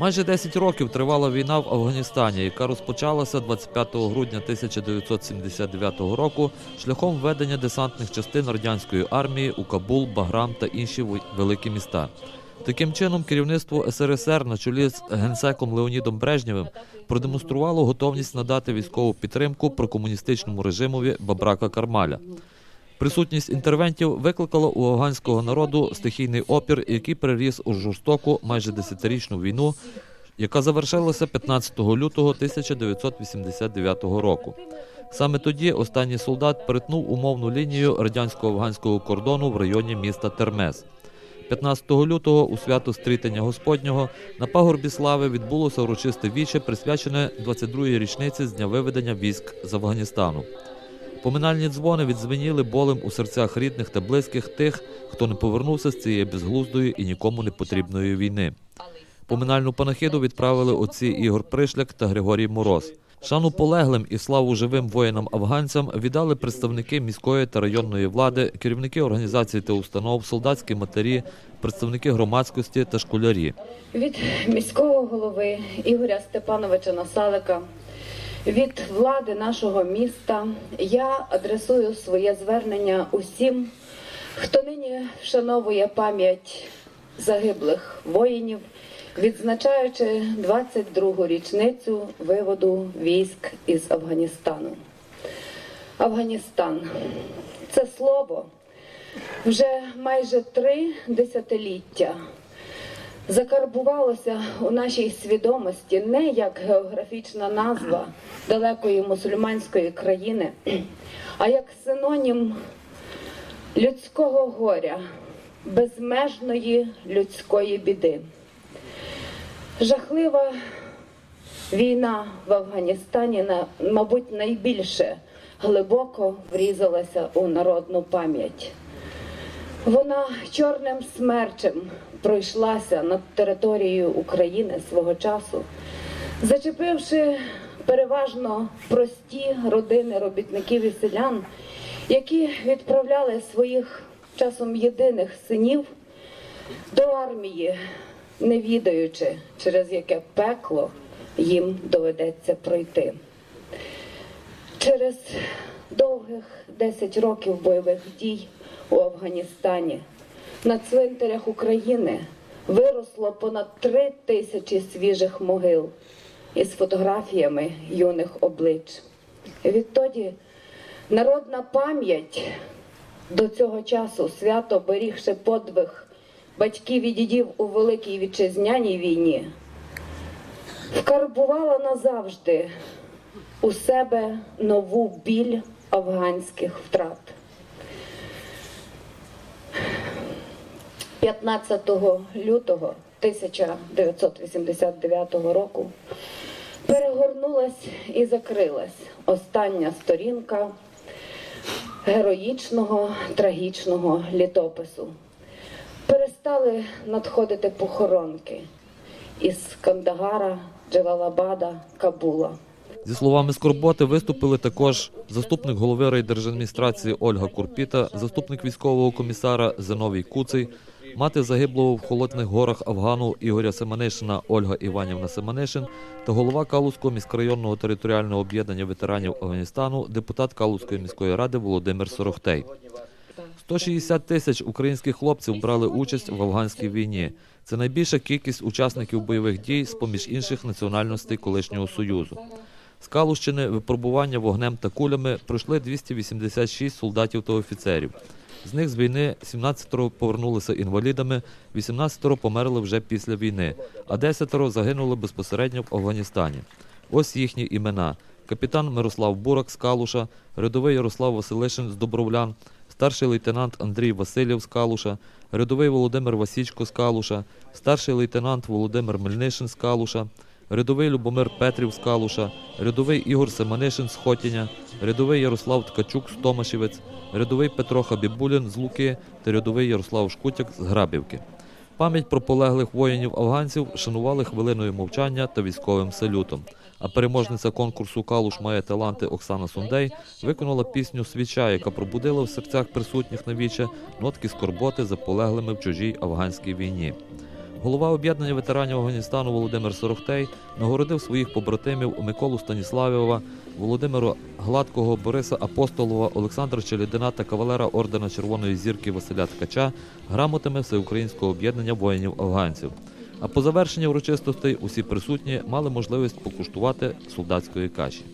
Майже 10 років тривала війна в Афганістані, яка розпочалася 25 грудня 1979 року шляхом введення десантних частин радянської армії у Кабул, Баграм та інші великі міста. Таким чином, керівництво СРСР на чолі з генсеком Леонідом Брежнєвим продемонструвало готовність надати військову підтримку прокомуністичному режимові Бабрака Кармаля. Присутність інтервентів викликала у афганського народу стихійний опір, який переріс у жорстоку майже десятирічну війну, яка завершилася 15 лютого 1989 року. Саме тоді останній солдат перетнув умовну лінію радянсько-афганського кордону в районі міста Термез. 15 лютого у свято Стрітення Господнього на пагорбі слави відбулося урочисте віче, присвячене 22-й річниці з дня виведення військ з Афганістану. Поминальні дзвони відзвеніли болем у серцях рідних та близьких тих, хто не повернувся з цієї безглуздої і нікому не потрібної війни. Поминальну панахиду відправили отці Ігор Пришляк та Григорій Мороз. Шану полеглим і славу живим воїнам-афганцям віддали представники міської та районної влади, керівники організацій та установ, солдатські матері, представники громадськості та школярі. Від міського голови Ігоря Степановича Насалика, від влади нашого міста я адресую своє звернення усім, хто нині вшановує пам'ять загиблих воїнів, відзначаючи 22-гу річницю виводу військ із Афганістану. Афганістан це слово вже майже три десятиліття закарбувалося у нашій свідомості не як географічна назва далекої мусульманської країни, а як синонім людського горя, безмежної людської біди. Жахлива війна в Афганістані, мабуть, найбільше глибоко врізалася у народну пам'ять. Вона чорним смерчем пройшлася над територією України свого часу, зачепивши переважно прості родини робітників і селян, які відправляли своїх часом єдиних синів до армії, не відаючи, через яке пекло їм доведеться пройти. Через довгих 10 років бойових дій у Афганістані на цвинтарях України виросло понад 3 тисячі свіжих могил із фотографіями юних облич. Відтоді народна пам'ять до цього часу свято берігши подвиг батьків і дідів у Великій Вітчизняній війні, вкарбувала назавжди у себе нову біль афганських втрат. 15 лютого 1989 року перегорнулась і закрилась остання сторінка героїчного трагічного літопису. Перестали надходити похоронки із Кандагара, Джалалабада, Кабула. Зі словами скорботи виступили також заступник голови райдержадміністрації Ольга Курпіта, заступник військового комісара Зиновій Куций, мати загиблого в Холодних горах Афгану Ігоря Семенишина Ольга Іванівна Семенишин та голова Калузького міськрайонного територіального об'єднання ветеранів Афганістану, депутат Калузької міської ради Володимир Сорохтей. 160 тисяч українських хлопців брали участь в афганській війні. Це найбільша кількість учасників бойових дій з поміж інших національностей колишнього союзу. З Калущини випробування вогнем та кулями пройшли 286 солдатів та офіцерів. З них з війни 17 повернулися інвалідами, 18 померли вже після війни, а 10 загинули безпосередньо в Афганістані. Ось їхні імена: капітан Мирослав Бурак з Калуша, рядовий Ярослав Василишин з Добровлян, старший лейтенант Андрій Васильєв з Калуша, рядовий Володимир Васічко з Калуша, старший лейтенант Володимир Мельнишин з Калуша, рядовий Любомир Петрів з Калуша, рядовий Ігор Семенишин з Хотіня, рядовий Ярослав Ткачук з Томашівець, рядовий Петро Хабібулін з Луки та рядовий Ярослав Шкутяк з Грабівки. Пам'ять про полеглих воїнів-афганців шанували хвилиною мовчання та військовим салютом. А переможниця конкурсу Калуш має таланти Оксана Сундей виконала пісню Свіча, яка пробудила в серцях присутніх на віче нотки скорботи за полеглими в чужій афганській війні. Голова об'єднання ветеранів Афганістану Володимир Сорохтей нагородив своїх побратимів Миколу Станіславєва, Володимира Гладкого, Бориса Апостолова, Олександра Челядина та кавалера ордена Червоної зірки Василя Ткача грамотами Всеукраїнського об'єднання воїнів-афганців. А по завершенні урочистостей усі присутні мали можливість покуштувати солдатської каші.